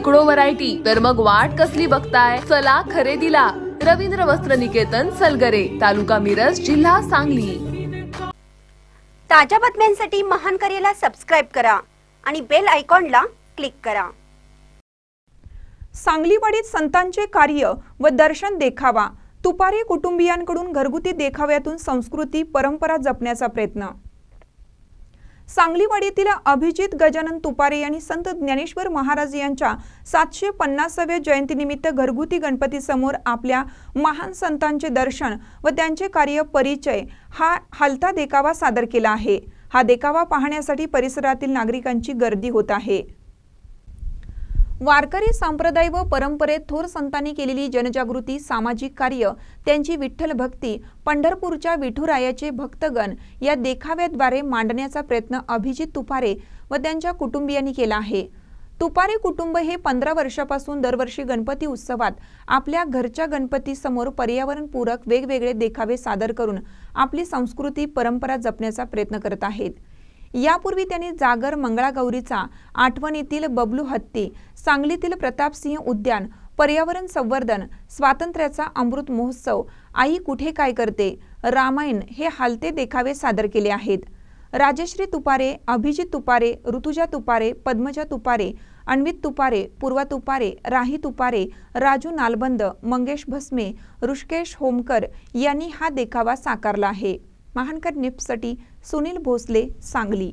शेकडो व्हरायटी तर मग वाट कसली बघताय? चला खरेदीला. रवींद्र वस्त्र निकेतन सलगरे तालुका मिरज जिल्हा सांगली. ताज्या बातम्यांसाठी महान करेला सबस्क्राईब करा आणि बेल आयकॉनला क्लिक करा. सांगलीवाडीत संतांचे कार्य व दर्शन देखावा. तुपारे कुटुंबियांकडून घरगुती देखाव्यातून संस्कृती परंपरा जपण्याचा प्रयत्न. सांगलीवाडीतील अभिजित गजानन तुपारे यांनी संत ज्ञानेश्वर महाराज यांच्या सातशे पन्नासाव्या जयंतीनिमित्त घरगुती गणपतीसमोर आपल्या महान संतांचे दर्शन व त्यांचे कार्य परिचय हा हलता देखावा सादर केला आहे. हा देखावा पाहण्यासाठी परिसरातील नागरिकांची गर्दी होत आहे. वारकरी संप्रदाय व परंपरेत थोर संतांनी केलेली जनजागृती सामाजिक कार्य त्यांची विठ्ठल भक्ती पंढरपूरच्या विठुरायाचे भक्तगण या देखाव्याद्वारे मांडण्याचा प्रयत्न अभिजित तुपारे व त्यांच्या कुटुंबियांनी केला आहे. तुपारे कुटुंब हे पंधरा वर्षापासून दरवर्षी गणपती उत्सवात आपल्या घरच्या गणपतीसमोर पर्यावरणपूरक वेगवेगळे देखावे सादर करून आपली संस्कृती परंपरा जपण्याचा प्रयत्न करत आहेत. यापूर्वी त्यांनी जागर मंगळागौरीचा आठवणीतील बबलू हत्ती सांगलीतील प्रतापसिंह उद्यान पर्यावरण संवर्धन स्वातंत्र्याचा अमृत महोत्सव आई कुठे काय करते रामायण हे हालते देखावे सादर केले आहेत. राजश्री तुपारे अभिजित तुपारे ऋतुजा तुपारे पद्मजा तुपारे अन्वित तुपारे पूर्वा तुपारे राही तुपारे राजू नालबंद मंगेश भस्मे ऋषकेश होमकर यांनी हा देखावा साकारला आहे. महानकर निप्ससाठी सुनील भोसले सांगली.